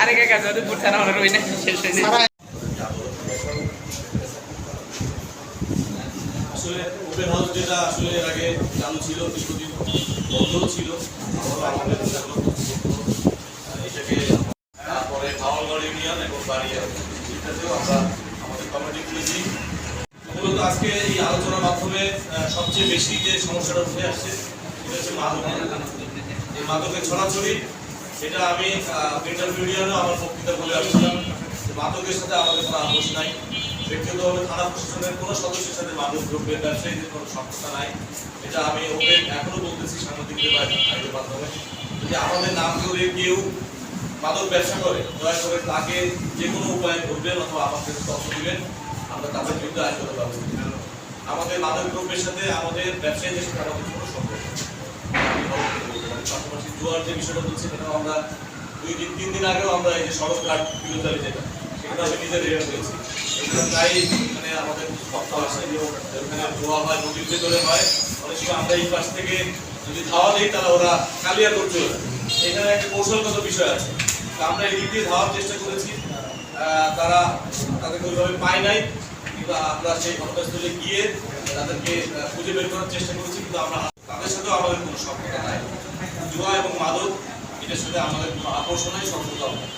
আরে ইউনিয়ন এবং বাড়িয়া এটাতেও আমরা আমাদের কমিটি খুলেছি মূলত আজকে এই আলোচনার মাধ্যমে সবচেয়ে বেশি যে সমস্যাটা উঠে আসছে, সেটা হচ্ছে এই মাদকের ছড়াছড়ি। সেটা আমি ইন্টারভিউ ইউনিয়নেও আমার বক্তৃতা বলে আসছিলাম মাদকের সাথে আমাদের কোনো আপোষ নাই। ব্যক্তিগতভাবে থানা প্রশাসনের কোনো সদস্যের সাথে মাদক দ্রব্যের ব্যবসায়ীদের কোনো সম্পর্ক নাই। এটা আমি ওপেন এখনও বলতেছি সাংবাদিকদের বাইরের মাধ্যমে। যদি আমাদের নাম করে কেউ মাদক ব্যবসা করে, দয়া করে তাকে যে কোনো উপায়ে ধরবেন অথবা আমাকে তথ্য দিবেন, আমরা তাদের বিরুদ্ধে আইনগত ব্যবস্থা আমাদের মাদক দ্রব্যের সাথে আমাদের ব্যবসায়ীদের সাথে আমাদের কোনো সম্পর্ক নেই। আমি বলতে বলতে পারি। জুয়ার যে বিষয়টা বলছি সেটাও আমরা দুই দিন, তিন দিন আগেও আমরা এই যে সড়ক ঘাট বিরোধারি যেটা সেটা আমি নিজে রেয়ার করেছি এখানে প্রায় মানে আমাদের তথ্য আসে ওখানে জোয়া হয়, নদীর ভেতরে হয় অনেক সময় আমরা এই পাশ থেকে যদি ধাওয়া দিই, তাহলে ওরা কালিয়া করতে হবে এখানে একটা কৌশলগত বিষয় আছে। তা আমরা এই দিক দিয়ে ধাওয়ার চেষ্টা করেছি। তারা তাদেরকে ওইভাবে পায় নাই কিন্তু আমরা সেই ঘটনাস্থলে গিয়ে তাদেরকে খুঁজে বের করার চেষ্টা করেছি, কিন্তু আমরা তাদের সাথেও আমাদের কোনো সম্পর্ক নাই। জুয়া এবং মাদক এটার সাথে আমাদের কোনো আকর্ষণ নাই সম্পর্ক নেই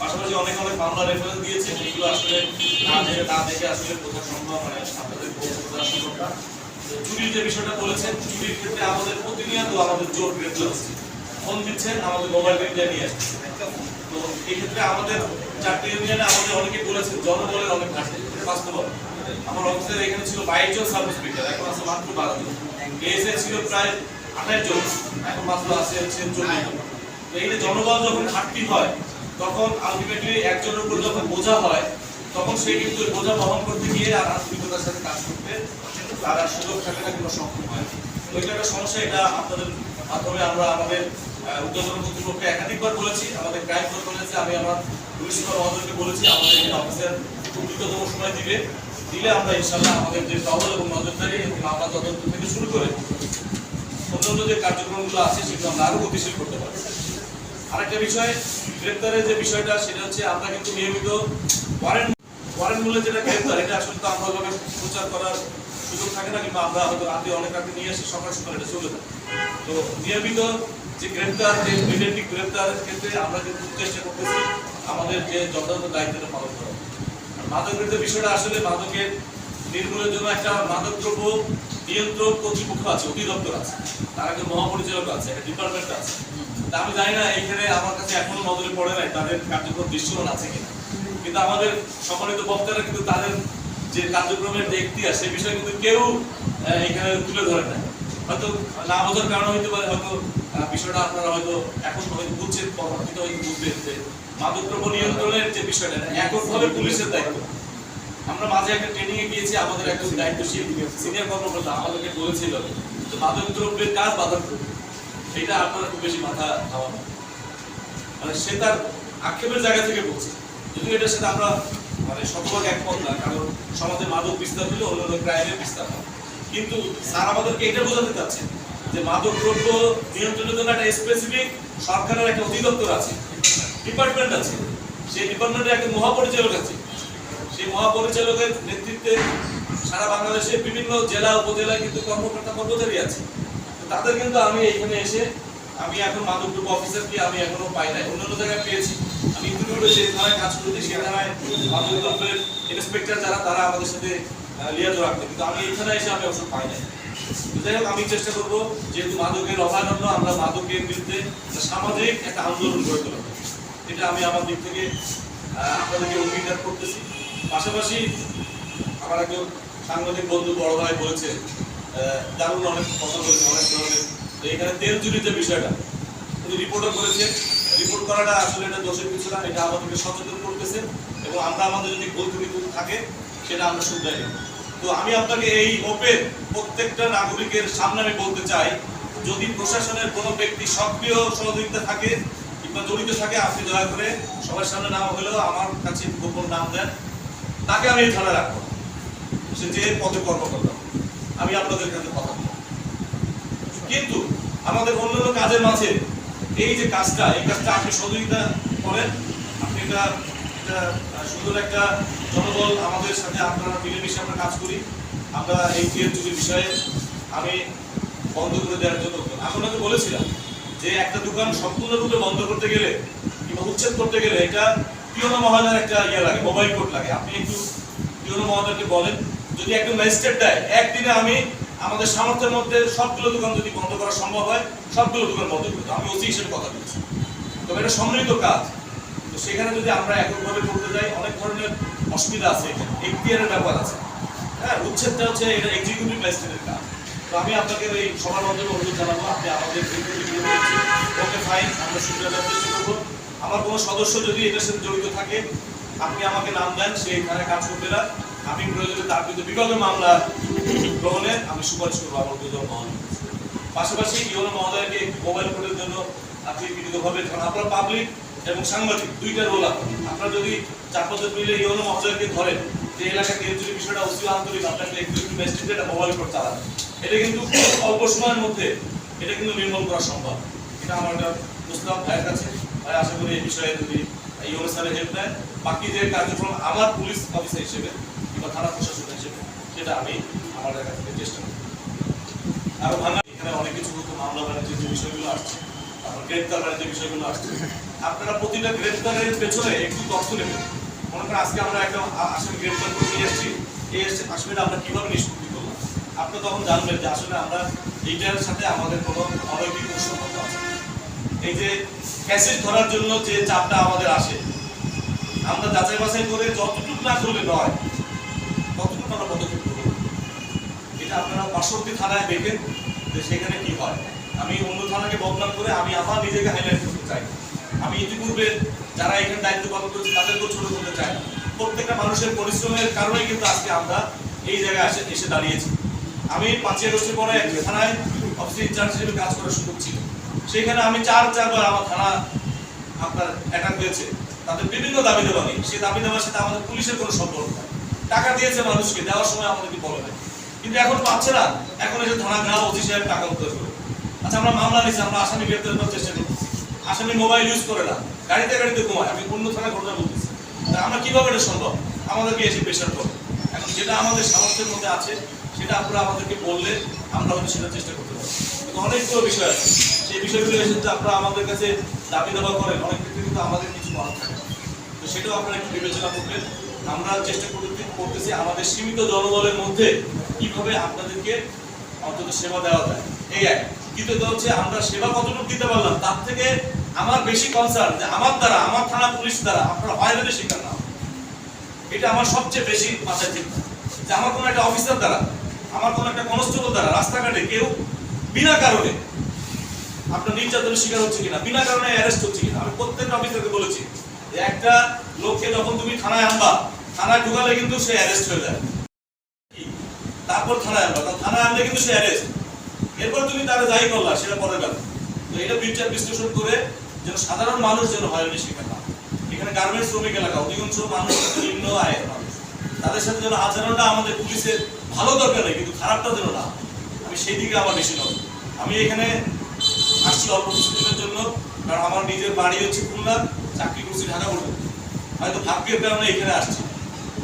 পাশাপাশি অনেক অনেক মামলা রেফারেন্স দিয়েছে, যেগুলো আসলে না জেনে, না দেখে আসলে বোঝা সম্ভব মানে আপনাদের বোঝা সম্ভব চুরির যে বিষয়টা বলেছেন, চুরির ক্ষেত্রে আমাদের প্রতিনিয়ত আমাদের জোর গ্রেপ্তার হচ্ছে ফোন দিচ্ছেন, আমাদের মোবাইল রিংটা নিয়ে আসছে তো এই ক্ষেত্রে আমাদের চারটি ইউনিয়নে আমাদের অনেকে বলেছেন, জনবলের অনেক ঘাটতি। এটা বাস্তবতা। আমার অফিসের এখানে ছিল বাইশ জন ইন্সপেক্টর এখন আছে মাত্র বারো জন। এসে ছিল প্রায় আঠাশ জন এখন মাত্র আছে হচ্ছে চল্লিশ জন তো এই জনবল যখন ঘাটতি হয়, তখন আলটিমেটলি একজনের উপর যখন বোঝা হয়, তখন সে কিন্তু বোঝা বহন করতে গিয়ে আর আন্তরিকতার সাথে কাজ করতে তার আর সুযোগ থাকে না কিংবা সক্ষম হয় তো এটা একটা সমস্যা, এটা আপনাদের মাধ্যমে আমরা আমাদের উদ্যোগের কর্তৃপক্ষকে একাধিকবার বলেছি, আমাদের ক্রাইম বলেছে আমি আমার পুলিশ মহোদয়কে বলেছি, আমাদের এখানে অফিসার দ্রুততম সময় দিবে। দিলে আমরা ইনশাল্লাহ আমাদের যে টহল এবং নজরদারি এবং মামলা তদন্ত থেকে শুরু করে অন্যান্য যে কার্যক্রমগুলো আছে, সেগুলো আমরা আরও গতিশীল করতে পারব। আরেকটা বিষয়, গ্রেপ্তারের যে বিষয়টা, সেটা হচ্ছে আমরা কিন্তু নিয়মিত ওয়ারেন্ট ওয়ারেন্ট মূল্যে যেটা গ্রেপ্তার, এটা আসলে তো আমরা ওইভাবে প্রচার করার সুযোগ থাকে না, কিংবা আমরা হয়তো রাতে অনেক রাতে নিয়ে আসি সকাল সকাল এটা চলে তো নিয়মিত যে গ্রেপ্তার, যে গ্রেপ্তারের ক্ষেত্রে আমরা কিন্তু চেষ্টা করতেছি আমাদের যে যথাযথ দায়িত্বটা পালন করা মাদকের যে বিষয়টা, আসলে মাদকের নির্মূলের জন্য একটা মাদক দ্রব্য নিয়ন্ত্রক কর্তৃপক্ষ আছে, অধিদপ্তর আছে। তার একটা মহাপরিচালক আছে, একটা ডিপার্টমেন্ট আছে। তা আমি জানি না এখানে আমার কাছে এখনও নজরে পড়ে নাই তাদের কার্যক্রম দৃশ্যমান আছে কিনা। কিন্তু আমাদের সম্মানিত বক্তারা কিন্তু তাদের যে কার্যক্রমের যে ইতিহাস সে বিষয়ে কিন্তু কেউ এখানে তুলে ধরে না হয়তো না বোঝার কারণ হইতে পারে, হয়তো বিষয়টা আপনারা হয়তো এখন হয়তো বুঝছেন, পরবর্তীতে হয়তো বুঝবেন যে মাদকদ্রব্য নিয়ন্ত্রণের যে বিষয়টা এককভাবে পুলিশের দায়িত্ব। আমরা মাঝে একটা ট্রেনিং এ গিয়েছি, আমাদের একজন দায়িত্বশীল সিনিয়র কর্মকর্তা আমাদেরকে বলেছিল যে মাদক দ্রব্যের কাজ বাধা দ্রব্য। এটা আপনারা খুব বেশি মাথা খাওয়ানো মানে সে তার আক্ষেপের জায়গা থেকে বলছে। যদিও এটার সাথে আমরা মানে শতভাগ একমত না, কারণ সমাজে মাদক বিস্তার হলে অন্যান্য ক্রাইমের বিস্তার হয়। কিন্তু স্যার আমাদেরকে এটা বোঝাতে চাচ্ছে যে মাদক দ্রব্য নিয়ন্ত্রণের জন্য একটা স্পেসিফিক সরকারের একটা অধিদপ্তর আছে ডিপার্টমেন্ট আছে। সেই ডিপার্টমেন্টে একটা মহাপরিচালক আছে। সেই মহাপরিচালকের নেতৃত্বে সারা বাংলাদেশে বিভিন্ন জেলা, উপজেলায় কিন্তু কর্মকর্তা কর্মচারী আছে। তাদের কিন্তু আমি এখানে এসে, আমি এখন মাদক দ্রব্য অফিসারকে আমি এখনও পাই নাই। অন্যান্য জায়গায় পেয়েছি। আমি ইতিপূর্বে যে থানায় কাজ করতে সেই থানায় মাদক দ্রব্যের ইন্সপেক্টর যারা, তারা আমাদের সাথে লিয়াজ রাখতো। কিন্তু আমি এখানে এসে আমি অবশ্য পাই নাই। যাই আমি চেষ্টা করব যেহেতু মাদকের অভয়ারণ্য আমরা মাদকের বিরুদ্ধে সামাজিক একটা আন্দোলন গড়ে তোলা এটা আমি আমার দিক থেকে আপনাদেরকে অঙ্গীকার করতেছি। পাশাপাশি আমার একজন সাংবাদিক বন্ধু বড় ভাই বলেছে দারুণ অনেক কথা বলেছে, অনেক ধরনের। এখানে তেল চুরির যে বিষয়টা। উনি রিপোর্টও করেছেন রিপোর্ট করাটা আসলে এটা দোষের কিছু না, এটা আমাদেরকে সচেতন করতেছে এবং আমরা আমাদের যদি ভুল ত্রুটি থাকে, সেটা আমরা শুধরাই তো আমি আপনাকে এই ওপেন প্রত্যেকটা নাগরিকের সামনে আমি বলতে চাই, যদি প্রশাসনের কোনো ব্যক্তি সক্রিয় সহযোগিতা থাকে কিংবা জড়িত থাকে, আপনি দয়া করে সবার সামনে নাম হলেও আমার কাছে গোপন নাম দেন। তাকে আমি থানা রাখব সে যে পদে কর্মকর্তা। আমি আপনাদের কাছে কথা। কিন্তু আমাদের অন্যান্য কাজের মাঝে এই যে কাজটা, এই কাজটা আপনি সহযোগিতা করেন আপনি এটা সুন্দর একটা জনবল আমাদের সাথে আপনারা মিলেমিশে আমরা কাজ করি আমরা এই টিএমসির বিষয়ে আমি বন্ধ করে দেওয়ার জন্য আমি ওনাকে বলেছিলাম যে একটা দোকান সম্পূর্ণরূপে বন্ধ করতে গেলে কিংবা উচ্ছেদ করতে গেলে এটা পিওনো মহলের একটা ইয়ে লাগে মোবাইল কোড লাগে। আপনি একটু পিওনো মহোদয়কে বলেন, যদি একজন ম্যাজিস্ট্রেট দেয়, একদিনে আমি আমাদের সামর্থ্যের মধ্যে সবগুলো দোকান যদি বন্ধ করা সম্ভব হয়, সবগুলো দোকান বন্ধ করে দেবো। আমি ওসি হিসেবে কথা বলছি। তবে এটা সম্মিলিত কাজ। তো সেখানে যদি আমরা এককভাবে করতে যাই, অনেক ধরনের অসুবিধা আছে, এখতিয়ারের ব্যাপার আছে। হ্যাঁ উচ্ছেদটা হচ্ছে এটা এক্সিকিউটিভ ম্যাজিস্ট্রেটের কাজ। তো আমি আপনাকে ওই সবার মাধ্যমে অনুরোধ জানাব, আপনি আমাদের ওকে ফাইন আমরা সুবিধা চেষ্টা করব। আমার কোনো সদস্য যদি এটার সাথে জড়িত থাকে, আপনি আমাকে নাম দেন সেই ধারে কাজ করবে না। আমি প্রয়োজনে তার বিরুদ্ধে বিকল্প মামলা গ্রহণে আমি সুপারিশ করব, আমার দুজন মহল পাশাপাশি ইউনো মহোদয়কে একটু মোবাইল কোডের জন্য আপনি বিনীতভাবে কারণ আপনার পাবলিক এবং সাংবাদিক দুইটা রোল আপনার। আপনারা যদি চার পাঁচজন মিলে ইউনো মহোদয়কে ধরেন, যে এলাকায় কেন্দ্রীয় বিষয়টা অসুবিধা আন্তরিক আপনাকে একটু ম্যাজিস্ট্রেট একটা মোবাইল কোড চালান। এটা কিন্তু অল্প সময়ের মধ্যে, এটা কিন্তু নির্মূল করা সম্ভব। এটা আমার একটা প্রস্তাব, ভাইয়ের কাছে। আশা করি এই বিষয়ে যদি ইউনো স্যারের হেল্প নেয়। বাকি যে কার্যক্রম আমার পুলিশ অফিসার হিসেবে কিংবা থানা প্রশাসন হিসেবে, সেটা আমি আমার কাছ থেকে চেষ্টা করব। আরও ভাঙা এখানে অনেক কিছু হতো, মামলা বাণিজ্যের যে বিষয়গুলো আসছে, তারপর গ্রেপ্তার বাণিজ্যের বিষয়গুলো আসছে। আপনারা প্রতিটা গ্রেপ্তারের পেছনে একটু তথ্য নেবেন। মনে করেন আজকে আমরা একটা আসামি গ্রেপ্তার করে নিয়ে এসেছি। এই আসামিটা আমরা কীভাবে নিষ্পত্তি করলাম? আপনি তখন জানবেন যে আসলে আমরা এইটার সাথে আমাদের কোনো অনৈতিক সম্পর্ক আছে। এই যে ক্যাসেট ধরার জন্য যে চাপটা আমাদের আসে, আমরা যাচাই বাছাই করে যতটুকু না করলে নয়, ততটুকু আমরা পদক্ষেপ করব এটা আপনারা পার্শ্ববর্তী থানায় দেখেন যে সেখানে কি হয়। আমি অন্য থানাকে বদনাম করে আমি আমার নিজেকে হাইলাইট করতে চাই। আমি ইতিপূর্বে যারা এখানে দায়িত্ব পালন করেছে, তাদেরকেও ছোট করতে চাই। প্রত্যেকটা মানুষের পরিশ্রমের কারণে কিন্তু আজকে আমরা এই জায়গায় এসে দাঁড়িয়েছি। আমি পাঁচই আগস্টের পরে একটা থানায় অফিস ইনচার্জ হিসেবে কাজ করার সুযোগ ছিল। সেখানে আমি চার চারবার আমার থানা আপনার অ্যাটাক হয়েছে। তাদের বিভিন্ন দাবি দেওয়া নেই। সেই দাবি দেওয়ার সাথে আমাদের পুলিশের কোনো সম্পর্ক নাই। টাকা দিয়েছে মানুষকে, দেওয়ার সময় আমাদেরকে বলে নাই। কিন্তু এখন পাচ্ছে না। এখন এসে থানা গ্রাম অতি সাহেব টাকা উদ্ধার করে আচ্ছা আমরা মামলা নিচ্ছি আমরা আসামি গ্রেপ্তার করার চেষ্টা করতেছি আসামি মোবাইল ইউজ করে না। গাড়িতে গাড়িতে ঘুমায়। আমি অন্য থানা ঘটনা বলতেছি। আমরা কীভাবে এটা সম্ভব? আমাদেরকে এসে প্রেশার করে এখন যেটা আমাদের সামর্থ্যের মধ্যে আছে, সেটা আপনারা আমাদেরকে বললে আমরা হয়তো সেটা চেষ্টা করতে পারব। অনেকগুলো বিষয় আছে। বিষয়গুলো এসে যদি আপনারা আমাদের কাছে দাবি দাবা করেন, অনেক ক্ষেত্রে কিন্তু আমাদের কিছু করার থাকে তো সেটাও আপনারা একটু বিবেচনা করবেন। আমরা চেষ্টা করতে করতেছি আমাদের সীমিত জনবলের মধ্যে কীভাবে আপনাদেরকে অন্তত সেবা দেওয়া যায়। এই এক। দ্বিতীয়ত হচ্ছে, আমরা সেবা কতটুকু দিতে পারলাম, তার থেকে আমার বেশি কনসার্ন যে আমার দ্বারা, আমার থানা পুলিশ দ্বারা আপনারা হয়রানির শিকার না এটা আমার সবচেয়ে বেশি মাথায় চিন্তা। যে আমার কোনো একটা অফিসার দ্বারা, আমার কোনো একটা কনস্টেবল দ্বারা রাস্তাঘাটে কেউ বিনা কারণে আপনার নির্যাতনের শিকার হচ্ছে কিনা, বিনা কারণে অ্যারেস্ট হচ্ছে কিনা, আমি প্রত্যেকটা অফিসারকে বলেছি, যে একটা লোককে যখন তুমি থানায় আনবা, থানায় ঢুকালে কিন্তু সে অ্যারেস্ট হয়ে যায়। তারপর থানায় আনবা থানায় আনলে কিন্তু সে অ্যারেস্ট এরপর তুমি তারা যাই করলা, সেটা পরে গেল তো এটা বিচার বিশ্লেষণ করে যেন সাধারণ মানুষ যেন হয়রানির শিকার না এখানে গার্মেন্টস শ্রমিক এলাকা, অধিকাংশ মানুষ নিম্ন আয়ের মানুষ। তাদের সাথে যেন আচরণটা আমাদের পুলিশের ভালো দরকার নেই, কিন্তু খারাপটা যেন না আমি সেই দিকে আমার বেশি নজর আমি এখানে আসছি অল্প কিছুদিনের জন্য, কারণ আমার নিজের বাড়ি হচ্ছে খুলনা, চাকরি করছি ঢাকা পড়তে হয়তো ভাগ্যের কারণে এখানে আসছি।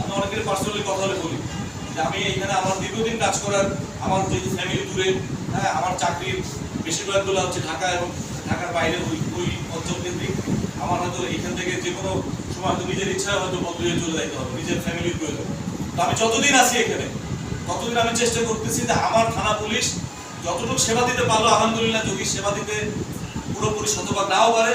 আমি অনেকের পার্সোনালি কথা বলে বলি যে আমি এখানে আমার দীর্ঘদিন কাজ করার, আমার যেহেতু ফ্যামিলি দূরে হ্যাঁ আমার চাকরির বেশিরভাগগুলো হচ্ছে ঢাকা এবং ঢাকার বাইরে ওই ওই অঞ্চল কেন্দ্রিক। আমার হয়তো এখান থেকে যে কোনো সময় হয়তো নিজের ইচ্ছায় হয়তো বদলে চলে যাইতে হবে, নিজের ফ্যামিলির প্রয়োজন। তো আমি যতদিন আছি এখানে, ততদিন আমি চেষ্টা করতেছি যে আমার থানা পুলিশ যতটুকু সেবা দিতে পারল, আলহামদুলিল্লাহ যদি সেবা দিতে পুরোপুরি শতভাগ নাও পারে।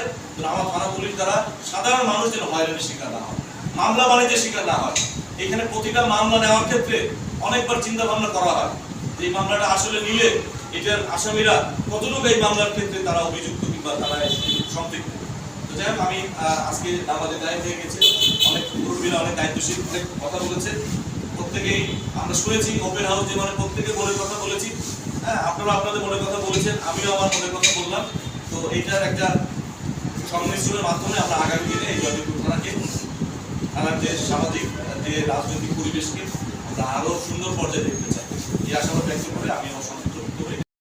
আমার থানা পুলিশ দ্বারা সাধারণ মানুষ যেন হয়রানির শিকার না হয়, মামলা বাণিজ্যের শিকার না হয়। এখানে প্রতিটা মামলা নেওয়ার ক্ষেত্রে অনেকবার চিন্তা ভাবনা করা হয় যে এই মামলাটা আসলে নিলে এটার আসামিরা কতটুকু এই মামলার ক্ষেত্রে তারা অভিযুক্ত কিংবা তারা সম্পৃক্ত। তো যাই হোক, আমি আজকে আমাদের দায়িত্ব হয়ে গেছে। অনেক মুরব্বীরা, অনেক দায়িত্বশীল, অনেক কথা বলেছে। প্রত্যেকেই আমরা শুনেছি ওপেন হাউস যে মানে প্রত্যেকে বলে কথা বলেছি। হ্যাঁ আপনারা আপনাদের মনের কথা বলেছেন, আমিও আমার মনের কথা বললাম। তো এইটার একটা সংমিশ্রণের মাধ্যমে আমরা আগামী দিনে এই জয়দেবপুর থানাকে আমার যে সামাজিক, যে রাজনৈতিক পরিবেশকে আমরা আরও সুন্দর পর্যায়ে দেখতে চাই। এই আশাবাদ ব্যক্ত করে আমি আমার